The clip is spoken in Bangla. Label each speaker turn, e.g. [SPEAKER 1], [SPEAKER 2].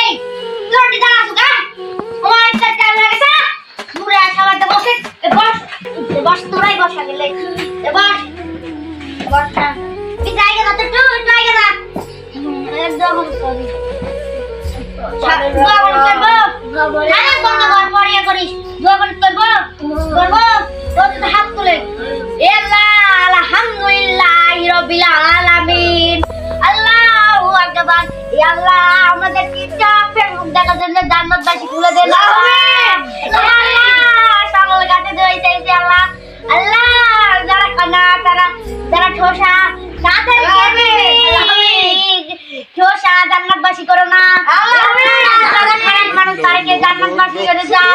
[SPEAKER 1] এই, তোর দিদা আসুক হ্যাঁ? আমার একটা টাইম লাগে না মুড়ে খাবার দে, বসে। বস। বস, তোরাই বসা গেলে বস। বস না তুই জায়গা না তো তুই জায়গা না একদম তুলে। আল্লাহ আলহামদুলিল্লাহ আল্লাহু আকবার। আল্লাহ আমাদের তিনটা ফেসবুক দেখার জন্য জান্নাতবাসী খুলে দেন আল্লাহ সকল কাছে দইতেছে আল্লাহ আল্লাহ যারা কানা তারা যারা ঠোসা তাদের ঠোসা জান্নাতবাসী করো না। যারা খারাপ মানুষ তাদেরকে জান্নাতবাসী করে যাও